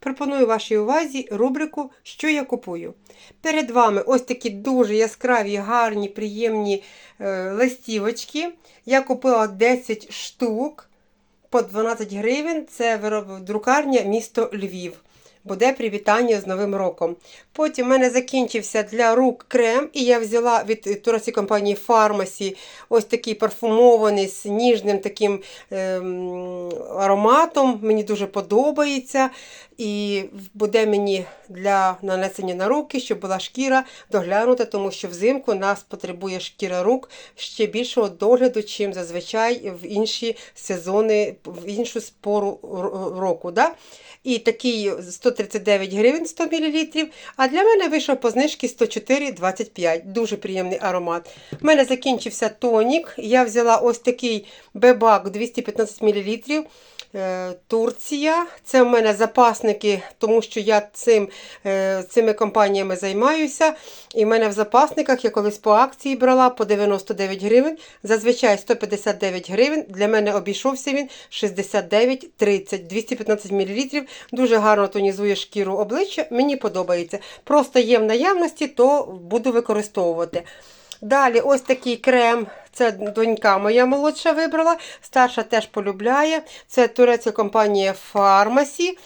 пропоную вашій увазі рубрику Що я купую. Перед вами ось такі дуже яскраві, гарні, приємні е, листівочки. Я купила 10 штук по 12 гривень. Це друкарня місто Львів. Буде привітання з Новим роком. Потім в мене закінчився для рук крем, і я взяла від турецької компанії Pharmacy ось такий парфумований з ніжним таким ем, ароматом. Мені дуже подобається. І буде мені для нанесення на руки, щоб була шкіра доглянута, тому що взимку нас потребує шкіра рук ще більшого догляду, чим зазвичай в інші сезони, в іншу спору року. Да? І такий 139 гривень 100 мл. А для мене вийшов по знижці 104,25. Дуже приємний аромат. У мене закінчився тонік. Я взяла ось такий бебак 215 мл. Турція. Це в мене запасники, тому що я цим, цими компаніями займаюся. І в мене в запасниках я колись по акції брала по 99 гривень. Зазвичай 159 гривень. Для мене обійшовся він 69,30, 215 мл. Дуже гарно тонізує шкіру обличчя. Мені подобається. Просто є в наявності, то буду використовувати. Далі ось такий крем. Це донька моя молодша вибрала. Старша теж полюбляє. Це турецька компанія Pharmacy.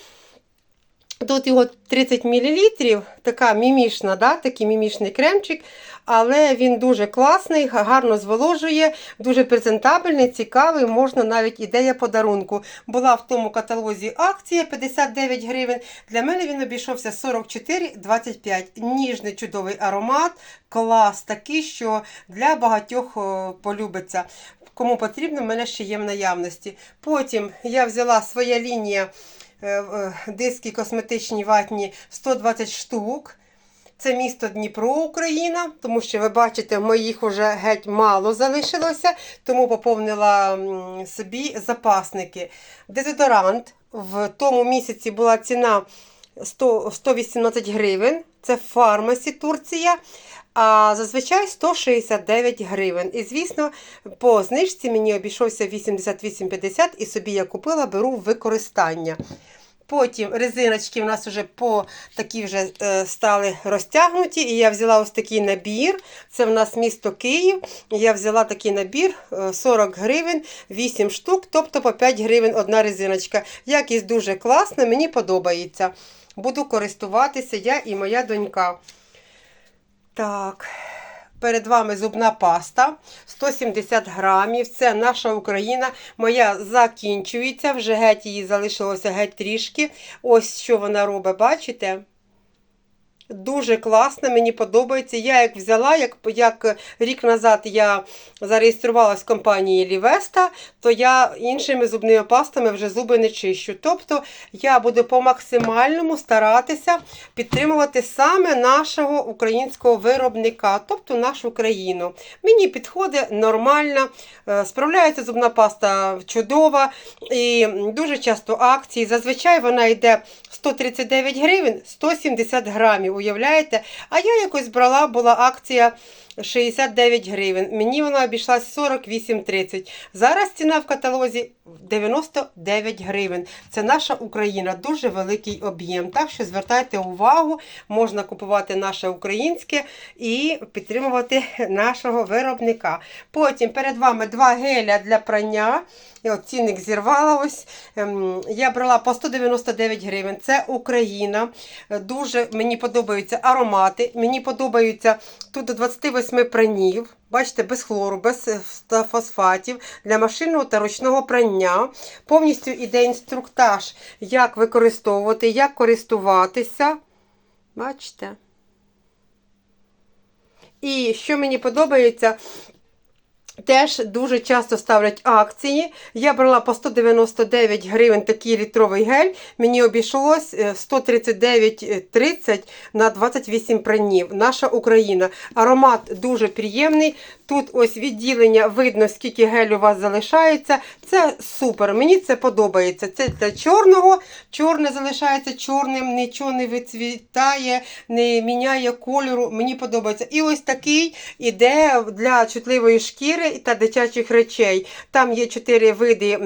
Тут його 30 мл, така мімішна, да? такий мімішний кремчик, але він дуже класний, гарно зволожує, дуже презентабельний, цікавий, можна навіть ідея подарунку. Була в тому каталозі акція 59 гривень. Для мене він обійшовся 44,25. Ніжний чудовий аромат, клас такий, що для багатьох полюбиться. Кому потрібно, в мене ще є в наявності. Потім я взяла своя лінія диски косметичні ватні 120 штук. Це місто Дніпро, Україна, тому що ви бачите, моїх вже геть мало залишилося, тому поповнила собі запасники. Дезодорант в тому місяці була ціна 100, 118 гривень. Це фармасі Турція. А зазвичай 169 гривень. І, звісно, по знижці мені обійшовся 88,50 і собі я купила, беру в використання. Потім резиночки у нас вже по такі вже е, стали розтягнуті. І я взяла ось такий набір. Це в нас місто Київ. Я взяла такий набір 40 гривень, 8 штук, тобто по 5 гривень одна резиночка. Якість дуже класна, мені подобається. Буду користуватися я і моя донька. Так. Перед вами зубна паста 170 грамів. Це наша Україна. Моя закінчується. Вже геть її залишилося геть трішки. Ось що вона робить, бачите? Дуже класно, мені подобається. Я як взяла, як як рік назад я зареєструвалася в компанії Лівеста, то я іншими зубними пастами вже зуби не чищу. Тобто я буду по максимальному старатися підтримувати саме нашого українського виробника, тобто нашу країну. Мені підходить нормально, справляється зубна паста чудова і дуже часто акції. Зазвичай вона йде 139 гривень 170 грамів. Уявляєте? А я якось брала, була акція 69 гривень. Мені вона обійшлась 48,30. Зараз ціна в каталозі 99 гривень. Це наша Україна, дуже великий об'єм. Так що звертайте увагу, можна купувати наше українське і підтримувати нашого виробника. Потім перед вами два геля для прання. І от цінник зірвала ось. Я брала по 199 гривень. Це Україна. Дуже мені подобаються аромати. Мені подобаються тут до 28 пранів. Бачите, без хлору, без фосфатів для машинного та ручного прання. Повністю іде інструктаж, як використовувати, як користуватися. Бачите? І що мені подобається, Теж дуже часто ставлять акції. Я брала по 199 гривень такий літровий гель. Мені обійшлось 139,30 на 28 пранів. Наша Україна. Аромат дуже приємний. Тут ось відділення, видно, скільки гель у вас залишається. Це супер. Мені це подобається. Це для чорного. Чорне залишається чорним, нічого не вицвітає, не міняє кольору. Мені подобається. І ось такий іде для чутливої шкіри. 4 та дитячих речей. Там є 4 види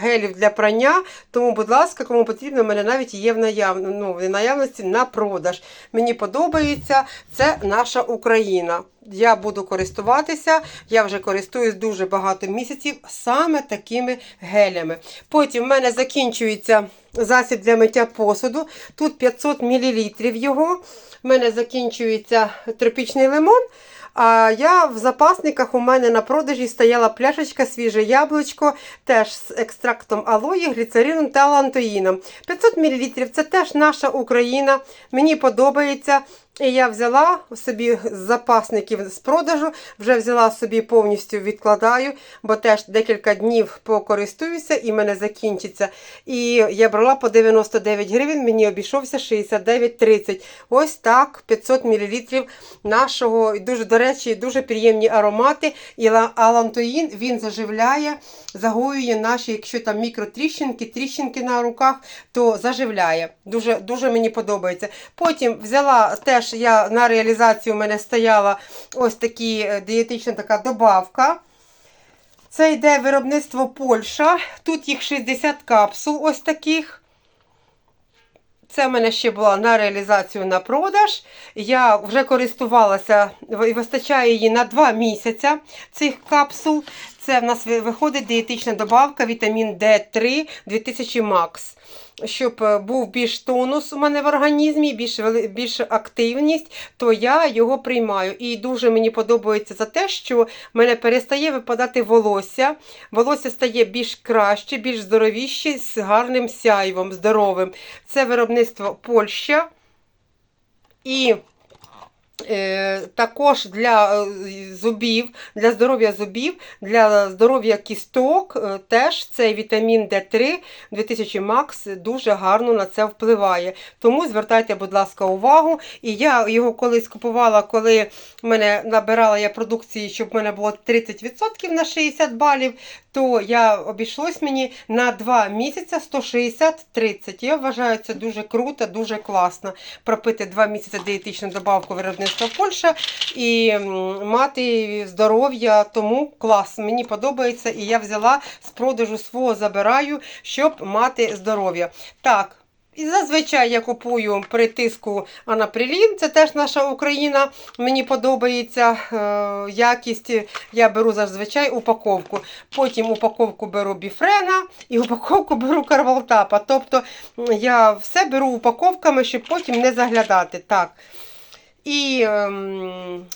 гелів для прання. Тому, будь ласка, кому потрібно, в мене навіть є в, наяв... ну, в наявності на продаж. Мені подобається, це наша Україна. Я буду користуватися, я вже користуюсь дуже багато місяців саме такими гелями. Потім в мене закінчується засіб для миття посуду. Тут 500 мл його. В мене закінчується тропічний лимон. А я в запасниках у мене на продажі стояла пляшечка свіже яблучко, теж з екстрактом алої, гліцерином та лантоїном. 500 мл це теж наша Україна. Мені подобається. І я взяла собі з запасників з продажу, вже взяла собі повністю відкладаю, бо теж декілька днів покористуюся і мене закінчиться. І я брала по 99 гривень, мені обійшовся 69,30. Ось так, 500 мл нашого, дуже, до речі, дуже приємні аромати. І алантоїн він заживляє, загоює наші, якщо там мікротріщинки, тріщинки на руках, то заживляє. Дуже, дуже мені подобається. Потім взяла теж я на реалізацію у мене стояла ось такі е, дієтична така добавка. Це йде виробництво Польща. Тут їх 60 капсул, ось таких. Це в мене ще була на реалізацію на продаж. Я вже користувалася, і вистачає її на 2 місяці цих капсул. Це в нас виходить дієтична добавка вітамін D3 2000 Max. Щоб е, був більш тонус у мене в організмі, більш, більш активність, то я його приймаю. І дуже мені подобається за те, що в мене перестає випадати волосся. Волосся стає більш краще, більш здоровіше, з гарним сяйвом, здоровим. Це виробництво Польща. І також для е, зубів, для здоров'я зубів, для здоров'я кісток е, теж цей вітамін D3 2000 Max дуже гарно на це впливає. Тому звертайте, будь ласка, увагу. І я його колись купувала, коли мене набирала я продукції, щоб в мене було 30% на 60 балів, то я обійшлось мені на 2 місяці 160-30. Я вважаю, це дуже круто, дуже класно. Пропити 2 місяці дієтичну добавку виробництва Польща і мати здоров'я. Тому клас, мені подобається. І я взяла з продажу свого забираю, щоб мати здоров'я. Так. І зазвичай я купую при тиску анаприлін, це теж наша Україна. Мені подобається е, якість. Я беру зазвичай упаковку. Потім упаковку беру біфрена і упаковку беру карвалтапа. Тобто я все беру упаковками, щоб потім не заглядати. Так. І ем,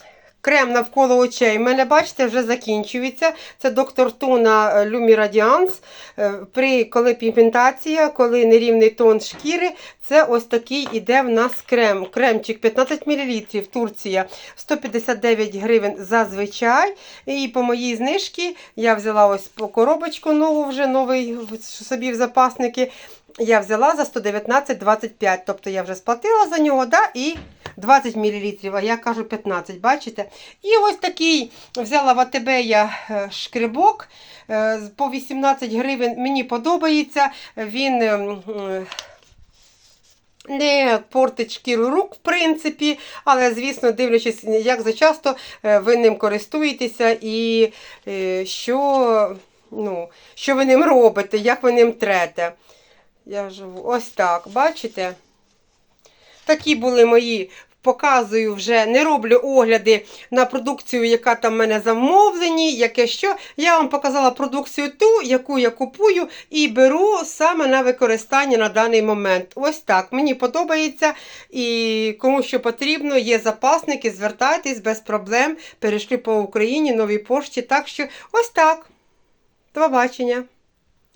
крем навколо очей. У мене, бачите, вже закінчується. Це доктор Туна Люмі Радіанс. Е, При коли пігментація, коли нерівний тон шкіри, це ось такий іде в нас крем. Кремчик 15 мл, Турція 159 гривень зазвичай. І по моїй знижці я взяла ось коробочку нову, вже новий собі в запасники. Я взяла за 119,25. Тобто я вже сплатила за нього, да, і 20 мл, а я кажу 15, бачите? І ось такий взяла в АТБ я е, шкребок е, по 18 гривень. Мені подобається. Він. ем, е, не портить шкіру рук, в принципі, але, звісно, дивлячись, як зачасто ви ним користуєтеся і що, ну, що ви ним робите, як ви ним трете. Я живу ось так, бачите? Такі були мої. Показую вже, не роблю огляди на продукцію, яка там в мене замовлені, яке що. Я вам показала продукцію ту, яку я купую, і беру саме на використання на даний момент. Ось так. Мені подобається. І кому що потрібно, є запасники, звертайтесь без проблем. Перейшли по Україні, новій пошті. Так що ось так. До побачення.